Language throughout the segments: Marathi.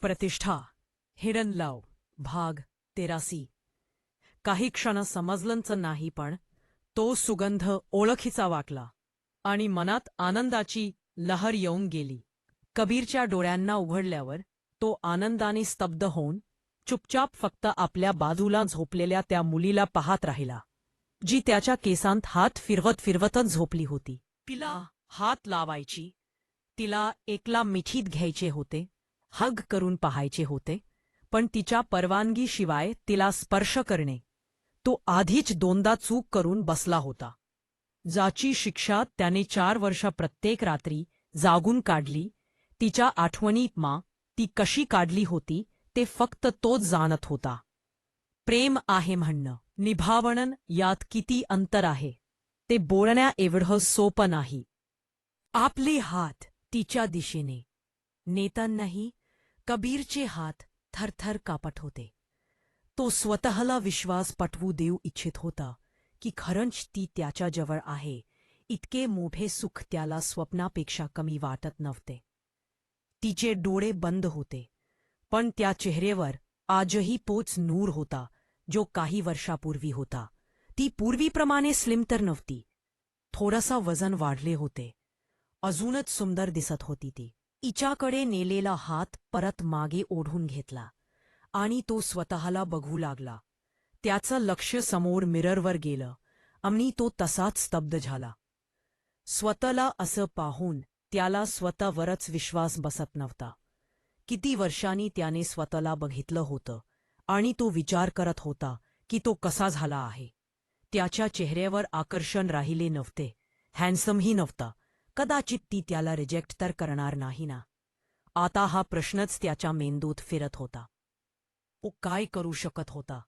प्रतिष्ठा. Hidden love. भाग तेरासी. काही क्षण समजलंच नाही पण तो सुगंध ओळखीचा वाटला आणि मनात आनंदाची लहर येऊन गेली. कबीरच्या डोळ्यांना उघडल्यावर तो आनंदाने स्तब्ध होऊन चुपचाप फक्त आपल्या बाजूला झोपलेल्या त्या मुलीला पाहत राहिला जी त्याच्या केसांत हात फिरवत फिरवतच झोपली होती. तिला हात लावायची. तिला एकला मिठीत घ्यायचे होते. हग करून पाहायचे होते पण तिच्या परवानगीशिवाय तिला स्पर्श करणे तो आधीच दोनदा चूक करून बसला होता. जाची शिक्षा त्याने चार वर्ष प्रत्येक रात्री जागून काढली तिच्या आठवणीत मा ती कशी काढली होती ते फक्त तोच जाणत होता. प्रेम आहे म्हणणं निभावणन यात किती अंतर आहे ते बोलण्या एवढं सोपं नाही. आपले हात तिच्या दिशेने नेतांनाही कबीरचे हात थरथर कापट होते. तो स्वतःला विश्वास पटवू देऊ इच्छित होता की खरंच ती त्याच्याजवळ आहे. इतके मोठे सुख त्याला स्वप्नापेक्षा कमी वाटत नव्हते. तिचे डोळे बंद होते पण त्या चेहऱ्यावर आजही पोच नूर होता जो काही वर्षापूर्वी होता. ती पूर्वीप्रमाणे स्लिम तर नव्हती. थोडासा वजन वाढले होते. अजूनच सुंदर दिसत होती ती. इच्याकडे नेलेला हात परत मागे ओढून घेतला आणि तो स्वतःला बघू लागला. त्याचं लक्ष समोर मिररवर गेलं आणि तो तसाच स्तब्ध झाला. स्वतःला असं पाहून त्याला स्वतःवरच विश्वास बसत नव्हता. किती वर्षांनी त्याने स्वतःला बघितलं होतं आणि तो विचार करत होता की तो कसा झाला आहे. त्याच्या चेहऱ्यावर आकर्षण राहिले नव्हते. हँडसमही नव्हता. कदाचित ती त्याला रिजेक्ट तर करणार नाही ना. आता हा प्रश्नच त्याच्या मेंदूत फिरत होता. तो काय करू शकत होता?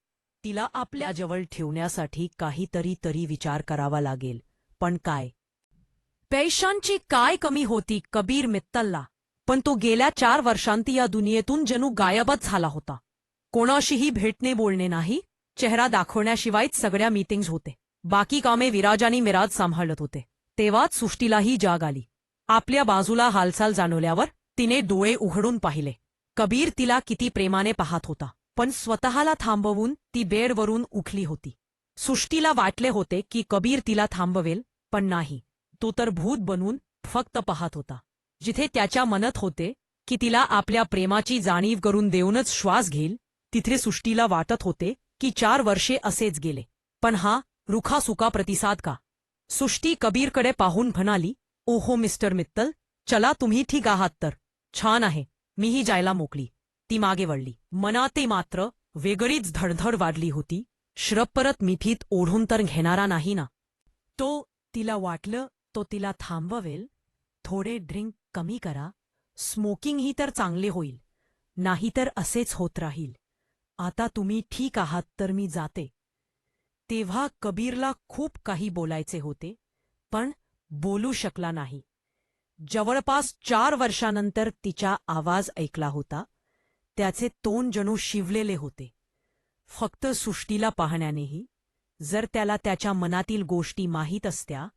तिला आपल्याजवळ ठेवण्यासाठी काहीतरी तरी विचार करावा लागेल. पण काय? पैशांची काय कमी होती? कबीर मित्तलला. पण तो गेल्या चार वर्षांत या दुनियेतून जणू गायबच झाला होता. कोणाशीही भेटणे बोलणे नाही चेहरा दाखवण्याशिवायच सगळ्या मीटिंग्ज होते. बाकी कामे विराज आणि मिराज सांभाळत होते. तेव्हाच सृष्टीलाही जाग आली. आपल्या बाजूला हालचाल जाणवल्यावर तिने डोळे उघडून पाहिले. कबीर तिला किती प्रेमाने पाहत होता पण स्वतःला थांबवून ती बेडवरून उठली होती. सृष्टीला वाटले होते की कबीर तिला थांबवेल पण नाही. तो तर भूत बनून फक्त पाहत होता. जिथे त्याच्या मनत होते की तिला आपल्या प्रेमाची जाणीव करून देऊनच श्वास घेईल तिथे सृष्टीला वाटत होते की चार वर्षे असेच गेले. पण हा रुखासुका प्रतिसाद का? सुष्टी कबीरकडे पाहून म्हणाली ओहो मिस्टर मित्तल चला तुम्ही ठीक आहात तर. छान आहे. मीही जायला मोकली ती मागे वळली. मनाते मात्र वेगळीच धडधड वाढली होती. श्रप परत मिठीत ओढून तर घेणारा नाही ना. तो तिला वाटलं तो तिला थांबवेल. थोडे ड्रिंक कमी करा. स्मोकिंगही तर चांगले होईल. नाहीतर असेच होत राहील. आता तुम्ही ठीक आहात तर मी जाते. तेव्हा कबीरला खूप काही बोलायचे होते पण बोलू शकला नाही. जवळपास चार वर्षानंतर तिचा आवाज ऐकला होता त्याचे तोंड जणू शिवलेले होते. फक्त सृष्टीला पाहण्यानेही जर त्याला त्याच्या मनातील गोष्टी माहीत असत्या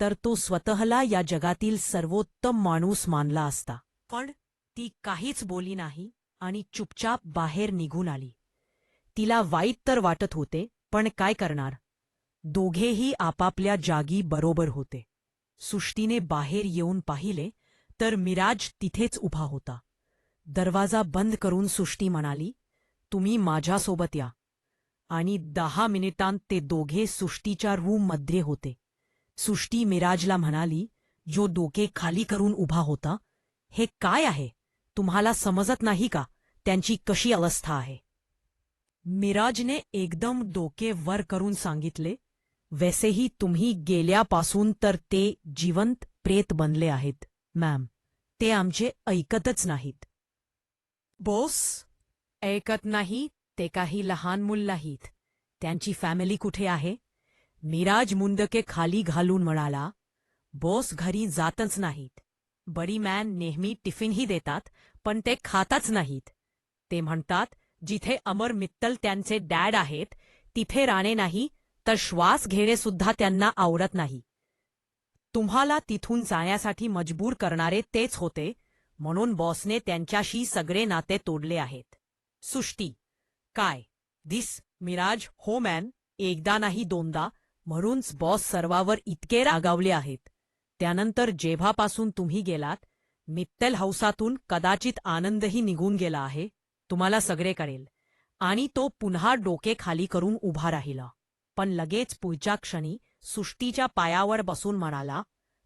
तर तो स्वतःला या जगातील सर्वोत्तम माणूस मानला असता. पण ती काहीच बोली नाही आणि चुपचाप बाहेर निघून आली. तिला वाईट तर वाटत होते पण काय करणार? दोघेही आपापल्या जागी बरोबर होते. सुष्टीने बाहेर येऊन पाहिले तर मिराज तिथेच उभा होता. दरवाजा बंद करून सुष्टी म्हणाली तुम्ही माझ्यासोबत या. आणि दहा मिनिटांत ते दोघे सुष्टीच्या रूममध्ये होते. सुष्टी मिराजला म्हणाली जो डोके खाली करून उभा होता. हे काय आहे? तुम्हाला समजत नाही का? त्यांची कशी अवस्था आहे? मिराजने एकदम डोके वर करून सांगितले वैसेही तुम्ही गेल्यापासून तर ते जिवंत प्रेत बनले आहेत मॅम. ते आमचे ऐकतच नाहीत. बोस ऐकत नाही ते काही लहान मूल नाहीत. त्यांची फॅमिली कुठे आहे? मिराज मुंदके खाली घालून म्हणाला बोस घरी जातच नाहीत. बडी मॅन नेहमी टिफिनही देतात पण ते खातच नाहीत. ते म्हणतात जिथे अमर मित्तल त्यांचे डॅड आहेत तिथे राणे नाही तर श्वास घेणे सुद्धा त्यांना आवडत नाही. तुम्हाला तिथून जाण्यासाठी मजबूर करणारे तेच होते म्हणून बॉसने त्यांच्याशी सगळे नाते तोडले आहेत. सुष्टी काय दिस मिराज हो मॅन एकदा नाही दोनदा म्हणूनच बॉस सर्वावर इतके रागावले आहेत. त्यानंतर जेव्हापासून तुम्ही गेलात मित्तल हौसातून कदाचित आनंदही निघून गेला आहे तुम्हाला सगळे कळेल आणि तो पुन्हा डोके खाली करून उभा राहिला. पण लगेच पुढच्या क्षणी सुष्टीच्या पायावर बसून म्हणाला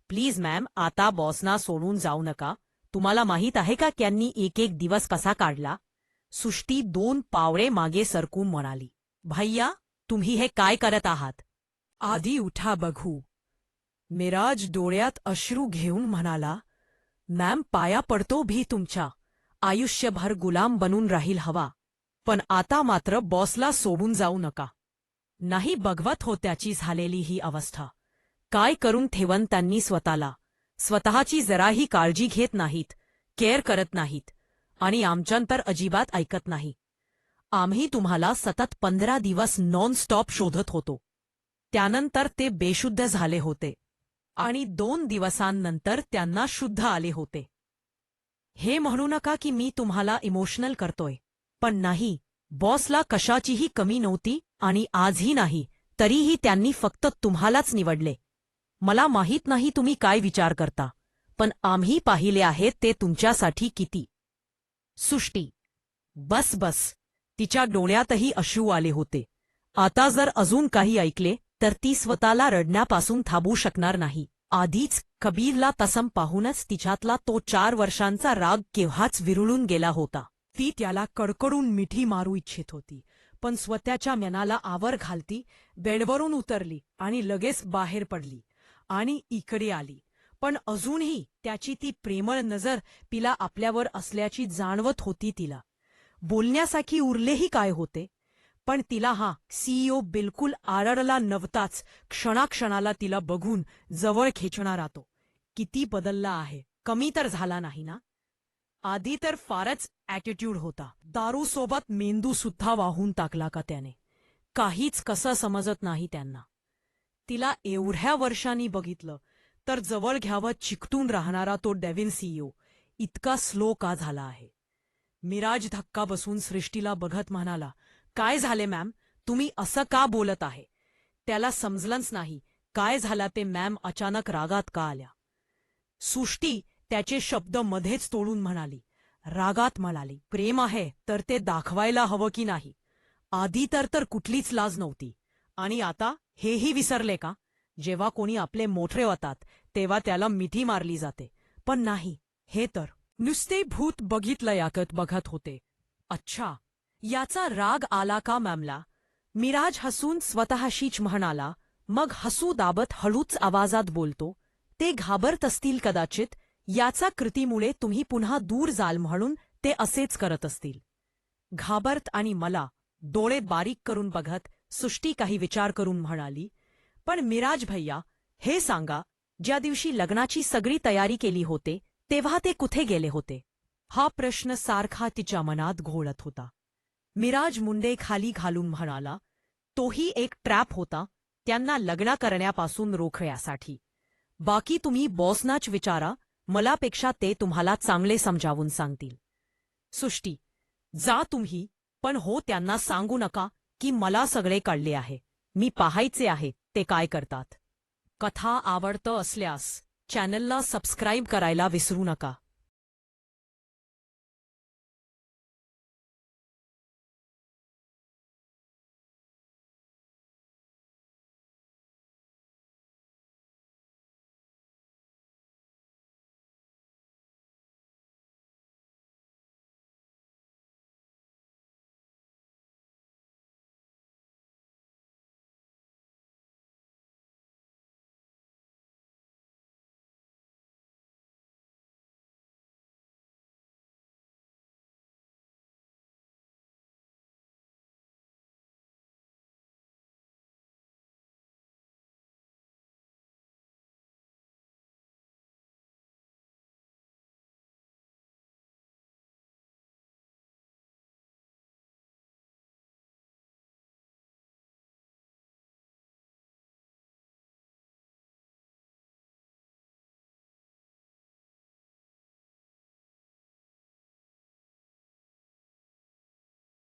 प्लीज मॅम आता बॉसना सोडून जाऊ नका. तुम्हाला माहीत आहे का त्यांनी एक एक दिवस कसा काढला? सुष्टी दोन पावळे मागे सरकून म्हणाली भैया तुम्ही हे काय करत आहात? आधी उठा बघू. मिराज डोळ्यात अश्रू घेऊन म्हणाला मॅम पाया पडतो भी तुमच्या. आयुष्यभर गुलाम बनून राहील हवा. पण आता मात्र बॉसला सोडून जाऊ नका. नाही बघवत हो त्याची झालेली ही अवस्था. काय करून ठेवन त्यांनी स्वतःला? स्वतःची जराही काळजी घेत नाहीत केअर करत नाहीत आणि आमच्यानंतर अजिबात ऐकत नाही. आम्ही तुम्हाला सतत पंधरा दिवस नॉन स्टॉप शोधत होतो. त्यानंतर ते बेशुद्ध झाले होते आणि दोन दिवसांनंतर त्यांना शुद्ध आले होते. हे म्हणू नका की मी तुम्हाला इमोशनल करतोय. पण नाही बॉसला कशाचीही कमी नव्हती आणि आजही नाही तरीही त्यांनी फक्त तुम्हालाच निवडले. मला माहीत नाही तुम्ही काय विचार करता पण आम्ही पाहिले आहेत ते तुमच्यासाठी किती. सुष्टी. बस बस. तिच्या डोळ्यातही अश्रू आले होते. आता जर अजून काही ऐकले तर ती स्वतःला रडण्यापासून थांबू शकणार नाही. आधीच कबीरला तसम पाहूनच तिच्यातला तो चार वर्षांचा राग केव्हाच विरुळून गेला होता. ती त्याला कडकडून मिठी मारू इच्छित होती पण स्वतःच्या मनाला आवर घालती बेडवरून उतरली आणि लगेच बाहेर पडली आणि इकडे आली. पण अजूनही त्याची ती प्रेमळ नजर तिला आपल्यावर असल्याची जाणवत होती तिला. बोलण्यासाठी उरलेही काय होते? पण तिला हा सीईओ बिलकुल आरडला नव्हताच. क्षणाक्षणाला तिला बघून जवळ खेचणारा तो. किती बदलला आहे. कमी तर झाला नाही ना? आधी तर फारच ॲटिट्यूड होता. दारूसोबत मेंदू सुद्धा वाहून टाकला का त्याने? काहीच कसं समजत नाही त्यांना. तिला एवढ्या वर्षांनी बघितलं तर जवळ घ्यावं चिकटून राहणारा तो डेव्हिन सीईओ इतका स्लो का झाला आहे? मिराज धक्का बसून सृष्टीला बघत म्हणाला काय झाले मॅम? तुम्ही असं का बोलत आहे? त्याला समजलंच नाही. काय झाला ते मॅम अचानक रागात का आल्या? सुष्टी त्याचे शब्द मध्येच तोडून म्हणाली. रागात म्हणाली प्रेम आहे तर ते दाखवायला हवं की नाही? आधी तर तर कुठलीच लाज नव्हती. आणि आता हेही विसरले का? जेव्हा कोणी आपले मोठे होतात तेव्हा त्याला मिठी मारली जाते. पण नाही हे तर. नुसते भूत बघितलं याकत बघत होते. अच्छा याचा राग आला का मॅमला? मिराज हसून स्वतःशीच म्हणाला मग हसू दाबत हळूच आवाजात बोलतो ते घाबरत असतील कदाचित याचा कृतीमुळे तुम्ही पुन्हा दूर जाल म्हणून ते असेच करत असतील. घाबरत आणि मला डोळे बारीक करून बघत सुष्टी काही विचार करून म्हणाली पण मिराज भैया हे सांगा ज्या दिवशी लग्नाची सगळी तयारी केली होते तेव्हा ते कुठे गेले होते? हा प्रश्न सारखा तिच्या मनात घोळत होता. मिराज मुंडे खाली घालून म्हणाला तोही एक ट्रॅप होता त्यांना लग्न करण्यापासून रोखण्यासाठी. बाकी तुम्ही बॉसनाच विचारा मलापेक्षा ते तुम्हाला चांगले समजावून सांगतील. सुष्टी जा तुम्ही पण हो त्यांना सांगू नका की मला सगळे कळले आहे. मी पाहायचे आहे ते काय करतात. कथा आवडतं असल्यास चॅनलला सबस्क्राईब करायला विसरू नका.